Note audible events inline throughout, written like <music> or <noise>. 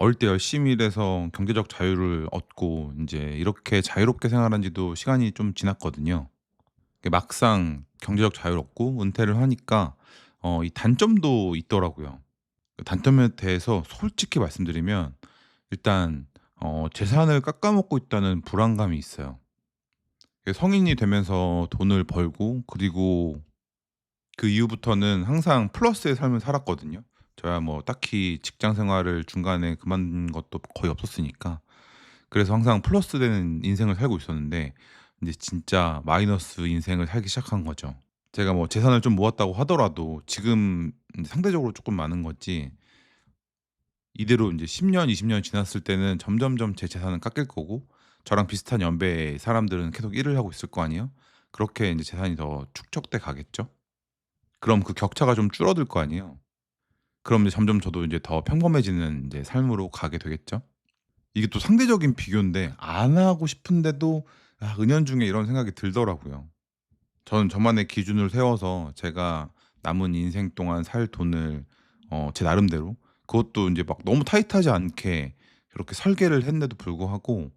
어릴 때 열심히 일해서 경제적 자유를 얻고 인제 이렇게 자유롭게 생활한 지도 시간이 좀 지났거든요. 그 막상 경제적 자유를 얻고 은퇴를 하니까 어 이 단점도 있더라고요. 그 단점에 대해서 솔직히 말씀드리면 일단 어 재산을 깎아먹고 있다는 불안감이 있어요. 그 성인이 되면서 돈을 벌고 그리고 그 이후부터는 항상 플러스의 삶을 살았거든요. 저야 뭐 딱히 직장 생활을 중간에 그만둔 것도 거의 없었으니까. 그래서 항상 플러스 되는 인생을 살고 있었는데 인제 진짜 마이너스 인생을 살기 시작한 거죠. 제가 뭐 재산을 좀 모았다고 하더라도 지금 상대적으로 쪼끔 많은 거지 이대로 인제 10 년, 20 년이 지났을 때는 점점점 제 재산은 깎일 거고 저랑 비슷한 연배의 사람들은 계속 일을 하고 있을 거 아니에요? 그렇게 인제 재산이 더 축적돼 가겠죠? 그럼 그 격차가 좀 줄어들 거 아니에요? 그럼 이제 점점 저도 이제 더 평범해지는 인제 삶으로 가게 되겠죠? 이게 또 상대적인 비교인데 안 하고 싶은데도 아 은연중에 이런 생각이 들더라고요. 저는 저만의 기준을 세워서 제가 남은 인생 동안 살 돈을 어 제 나름대로 그것도 인제 막 너무 타이트하지 않게 그렇게 설계를 했는데도 불구하고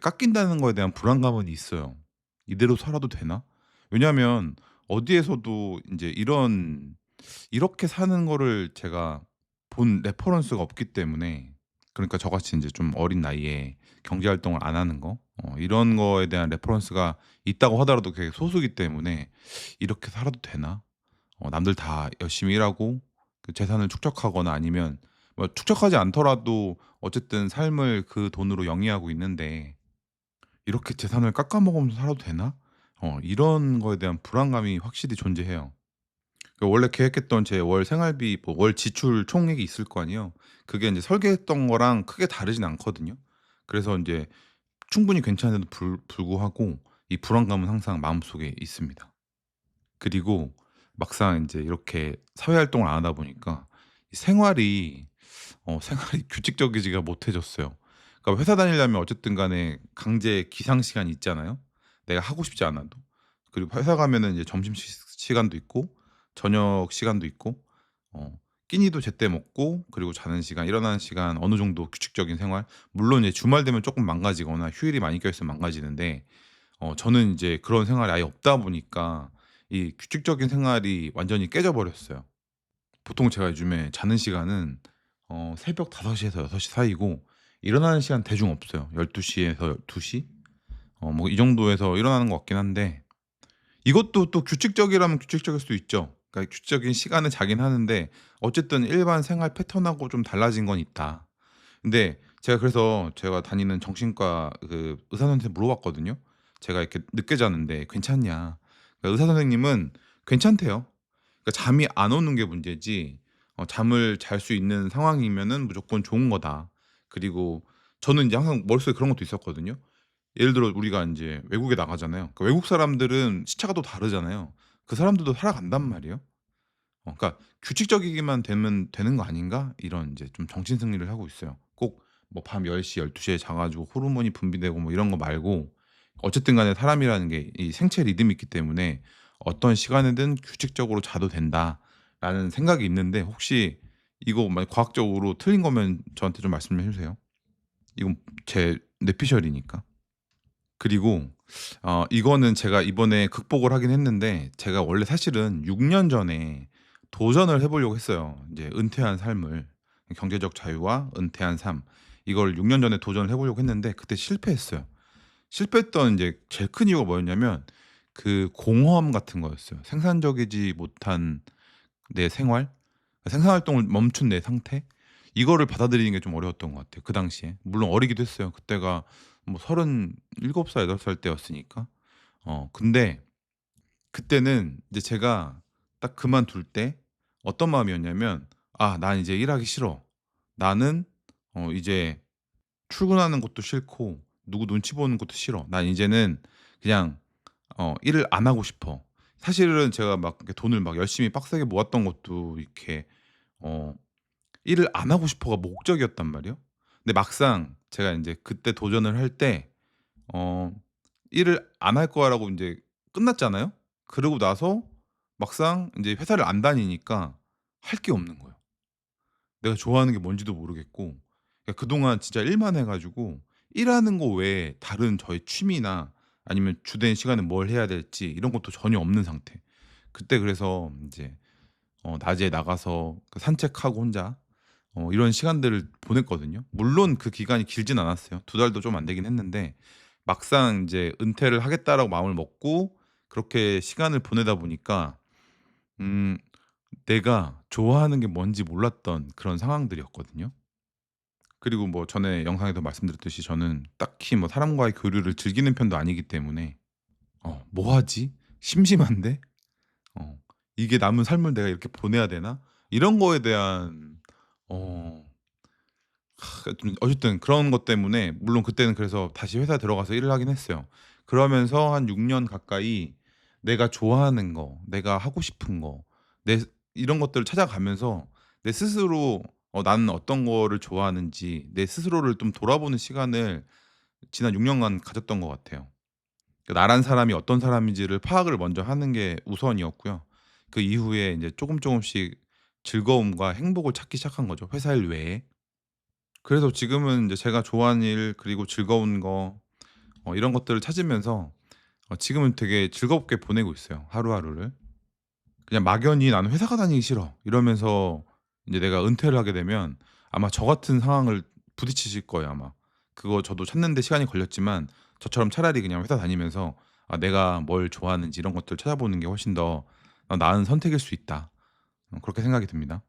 깎인다는 거에 대한 불안감은 있어요. '이대로 살아도 되나?' 왜냐하면 어디에서도 인제 이런 이렇게 사는 거를 제가 본 레퍼런스가 없기 때문에 그러니까 저같이 인제 좀 어린 나이에 경제 활동을 안 하는 거 어 이런 거에 대한 레퍼런스가 있다고 하더라도 그게 소수이기 때문에 '이렇게 살아도 되나? 어 남들 다 열심히 일하고 그 재산을 축적하거나 아니면 뭐 축적하지 않더라도 어쨌든 삶을 그 돈으로 영위하고 있는데 '이렇게 재산을 깎아 먹으면서 살아도 되나?' 어 이런 거에 대한 불안감이 확실히 존재해요. 그 원래 계획했던 제 월 생활비 뭐 월 지출 총액이 있을 거 아니에요. 그게 인제 설계했던 거랑 크게 다르진 않거든요. 그래서 인제 충분히 괜찮은데도 불 불구하고 이 불안감은 항상 마음속에 있습니다. 그리고 막상 인제 이렇게 사회 활동을 안 하다 보니까 이 생활이 어 생활이 <laughs> 규칙적이지가 못해졌어요. 그러니까 회사 다니려면 어쨌든 간에 강제 기상 시간이 있잖아요, 내가 하고 싶지 않아도. 그리고 회사 가면은 이제 점심 시 시간도 있고 저녁 시간도 있고 어 끼니도 제때 먹고 그리고 자는 시간, 일어나는 시간 어느 정도 규칙적인 생활 물론 이제 주말 되면 쪼끔 망가지거나 휴일이 많이 껴있으면 망가지는데 어 저는 인제 그런 생활이 아예 없다 보니까 이 규칙적인 생활이 완전히 깨져 버렸어요. 보통 제가 요즘에 자는 시간은 어 새벽 5 시에서 6 시 사이고 일어나는 시간 대중 없어요. 12 시에서 2 시? 어 뭐 이 정도에서 일어나는 것 같긴 한데 이것도 또 규칙적이라면 규칙적일 수 있죠. 그러니까 규칙적인 시간에 자긴 하는데 어쨌든 일반 생활 패턴하고 좀 달라진 건 있다. 근데 제가 그래서 제가 다니는 정신과 그 의사 선생한테 물어봤거든요. 제가 이렇게 늦게 자는데 "괜찮냐?" 그 의사 선생님은 괜찮대요. 그러니까 잠이 안 오는 게 문제지 어 잠을 잘 수 있는 상황이면은 무조건 좋은 거다. 그리고 저는 인제 항상 머릿속에 그런 것도 있었거든요. 예를 들어 우리가 인제 외국에 나가잖아요. 그 외국 사람들은 시차가 또 다르잖아요. 그 사람들도 살아간단 말이에요. 어 그러니까 '규칙적이기만 되면 되는 거 아닌가?' 이런 인제 좀 정신 승리를 하고 있어요. 꼭 뭐 밤 10 시, 12 시에 자 가지고 호르몬이 분비되고 뭐 이런 거 말고 어쨌든 간에 사람이라는 게 이 생체 리듬이 있기 때문에 '어떤 시간에든 규칙적으로 자도 된다.'라는 생각이 있는데 혹시 이거 만약 과학적으로 틀린 거면 저한테 좀 말씀 좀해 주세요. 이건 제 뇌피셜이니까. 그리고 어 이거는 제가 이번에 극복을 하긴 했는데 제가 원래 사실은 6년 전에 도전을 해 보려고 했어요. 인제 은퇴한 삶을 경제적 자유와 은퇴한 삶 이걸 6년 전에 도전을 해 보려고 했는데 그때 실패했어요. 실패했던 인제 제일 큰 이유가 뭐였냐면 그 공허함 같은 거였어요. 생산적이지 못한 내 생활, 생산 활동을 멈춘 내 상태 이거를 받아들이는 게 좀 어려웠던 것 같아요, 그 당시에. 물론 어리기도 했어요. 그때가 뭐 37 살, 8살 때였으니까. 어 근데 그때는 이제 제가 딱 그만둘 때 어떤 마음이었냐면 '아 난 이제 일하기 싫어. 나는 어 이제 출근하는 것도 싫고 누구 눈치 보는 것도 싫어. 난 이제는 그냥 어 일을 안 하고 싶어.' 사실은 제가 막 이렇게 돈을 막 열심히 빡세게 모았던 것도 이렇게 어 '일을 안 하고 싶어.'가 목적이었단 말이에요. 근데 막상 제가 인제 그때 도전을 할 때 어 '일을 안 할 거야.'라고 인제 끝났잖아요. 그러고 나서 막상 인제 회사를 안 다니니까 할 게 없는 거예요. 내가 좋아하는 게 뭔지도 모르겠고 그러니까 그동안 진짜 일만 해 가지고 일하는 거 외에 다른 저의 취미나 아니면 주된 시간에 뭘 해야 될지 이런 것도 전혀 없는 상태. 그때 그래서 인제 어 낮에 나가서 그 산책하고 혼자 어 이런 시간들을 보냈거든요. 물론 그 기간이 길진 않았어요. 두 달도 좀 안 되긴 했는데 막상 인제 '은퇴를 하겠다.'라고 마음을 먹고 그렇게 시간을 보내다 보니까 음 내가 좋아하는 게 뭔지 몰랐던 그런 상황들이었거든요. 그리고 뭐 전에 영상에도 말씀드렸듯이 저는 딱히 뭐 사람과의 교류를 즐기는 편도 아니기 때문에 어 '뭐 하지? 심심한데? 어 이게 남은 삶을 내가 이렇게 보내야 되나?' 이런 거에 대한 어 좀 어쨌든 그런 것 때문에 물론 그때는 그래서 다시 회사에 들어가서 일을 하긴 했어요. 그러면서 한 6년 가까이 내가 좋아하는 거, 내가 하고 싶은 거, 내 이런 것들을 찾아가면서 내 스스로 어 나는 어떤 거를 좋아하는지 내 스스로를 좀 돌아보는 시간을 지난 6 년간 가졌던 것 같아요. 그 나란 사람이 어떤 사람인지를 파악을 먼저 하는 게 우선이었고요. 그 이후에 인제 쪼금 쪼금씩 즐거움과 행복을 찾기 시작한 거죠, 회사 일 외에. 그래서 지금은 인제 제가 좋아하는 일 그리고 즐거운 거 어 이런 것들을 찾으면서 어 지금은 되게 즐겁게 보내고 있어요, 하루하루를. 그냥 막연히 '나는 회사가 다니기 싫어.' 이러면서 인제 내가 은퇴를 하게 되면 아마 저 같은 상황을 부딪히실 거예요, 아마. 그거 저도 찾는 데 시간이 걸렸지만 저처럼 차라리 그냥 회사 다니면서 아 내가 뭘 좋아하는지 이런 것들을 찾아보는 게 훨씬 더 어 '나은 선택일 수 있다.' 어 그렇게 생각이 듭니다.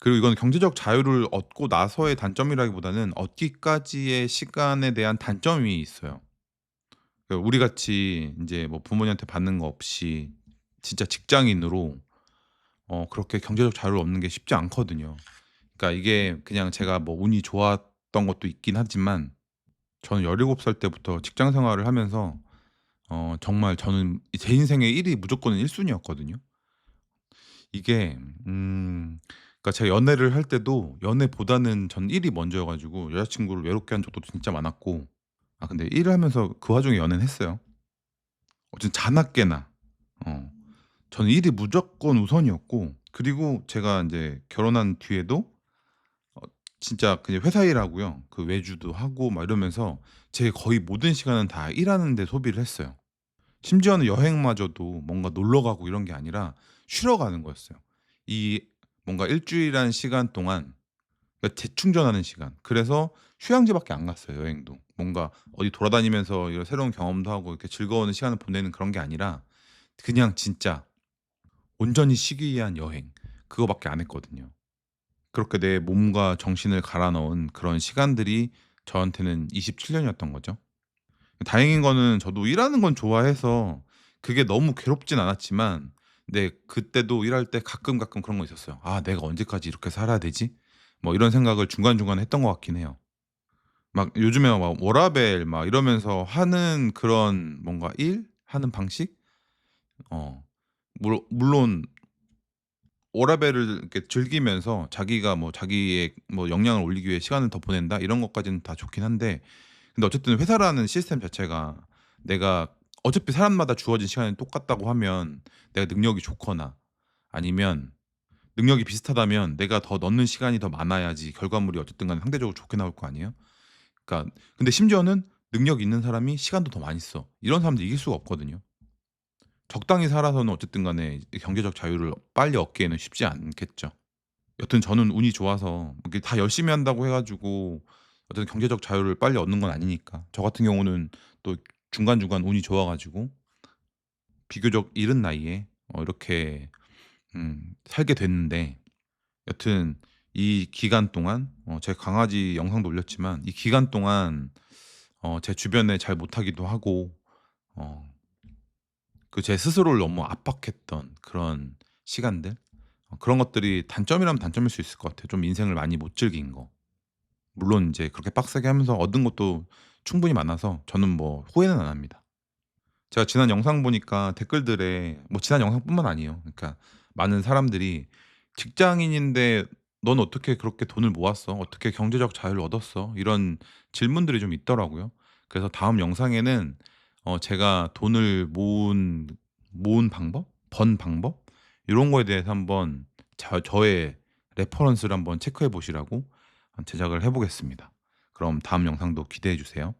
그리고 이건 경제적 자유를 얻고 나서의 단점이라기보다는 얻기까지의 시간에 대한 단점이 있어요. 그 우리 같이 인제 뭐 부모님한테 받는 거 없이 진짜 직장인으로 어 그렇게 경제적 자유를 얻는 게 쉽지 않거든요. 그러니까 이게 그냥 제가 뭐 운이 좋았던 것도 있긴 하지만 저는 17 살 때부터 직장 생활을 하면서 어 정말 저는 이제 인생의 1이 무조건 1 순위였거든요. 이게 음 그러니까 제가 연애를 할 때도 연애보다는 전 1이 먼저여 가지고 여자 친구를 외롭게 한 적도 진짜 많았고 아 근데 일을 하면서 그 와중에 연애는 했어요. 어쨌든 자나깨나. 어. 저는 일이 무조건 우선이었고 그리고 제가 인제 결혼한 뒤에도 어 진짜 그냥 회사 일하고요. 그 외주도 하고 막 이러면서 제 거의 모든 시간은 다 일하는 데 소비를 했어요. 심지어는 여행마저도 뭔가 놀러 가고 이런 게 아니라 쉬러 가는 거였어요. 이 뭔가 일 주일이라는 시간 동안 그러니까 재충전하는 시간. 그래서 휴양지밖에 안 갔어요, 여행도. 뭔가 어디 돌아다니면서 이런 새로운 경험도 하고 이렇게 즐거운 시간을 보내는 그런 게 아니라 그냥 진짜 온전히 쉬기 위한 여행 그거밖에 안 했거든요. 그렇게 내 몸과 정신을 갈아 넣은 그런 시간들이 저한테는 27 년이었던 거죠. 다행인 거는 저도 일하는 건 좋아해서 그게 너무 괴롭진 않았지만 네 그때도 일할 때 가끔 가끔 그런 거 있었어요. '아 내가 언제까지 이렇게 살아야 되지?' 뭐 이런 생각을 중간중간에 했던 것 같긴 해요. 막 요즘에 막 워라밸 막 이러면서 하는 그런 뭔가 일 하는 방식? 어물 물론 워라밸을 이렇게 즐기면서 자기가 뭐 자기의 뭐 역량을 올리기 위해 시간을 더 보낸다 이런 것까지는 다 좋긴 한데 근데 어쨌든 회사라는 시스템 자체가 내가 어차피 사람마다 주어진 시간이 똑같다고 하면 내가 능력이 좋거나 아니면 능력이 비슷하다면 내가 더 넣는 시간이 더 많아야지 결과물이 어쨌든 간에 상대적으로 좋게 나올 거 아니에요? 그러니까 근데 심지어는 능력 있는 사람이 시간도 더 많이 써. 이런 사람들 이길 수가 없거든요. 적당히 살아서는 어쨌든 간에 이 경제적 자유를 빨리 얻기에는 쉽지 않겠죠. 여튼 저는 운이 좋아서 이게 다 열심히 한다고 해 가지고 어떤 경제적 자유를 빨리 얻는 건 아니니까. 저 같은 경우는 또 중간중간 운이 좋아 가지고 비교적 이른 나이에 어 이렇게 음 살게 됐는데 여튼 이 기간 동안 어 제 강아지 영상도 올렸지만 이 기간 동안 어 제 주변에 잘 못하기도 하고 어 그 제 스스로를 너무 압박했던 그런 시간들 어 그런 것들이 단점이라면 단점일 수 있을 것 같아요. 좀 인생을 많이 못 즐긴 거. 물론 인제 그렇게 빡세게 하면서 얻은 것도 충분히 많아서 저는 뭐 후회는 안 합니다. 제가 지난 영상 보니까 댓글들에 뭐 지난 영상뿐만 아니에요. 그러니까 많은 사람들이 "직장인인데 넌 어떻게 그렇게 돈을 모았어? 어떻게 경제적 자유를 얻었어?" 이런 질문들이 좀 있더라고요. 그래서 다음 영상에는 어 제가 돈을 모은 모은 방법, 번 방법 요런 거에 대해서 한번 저 저의 레퍼런스를 한번 체크해 보시라고 제작을 해 보겠습니다. 그럼 다음 영상도 기대해 주세요.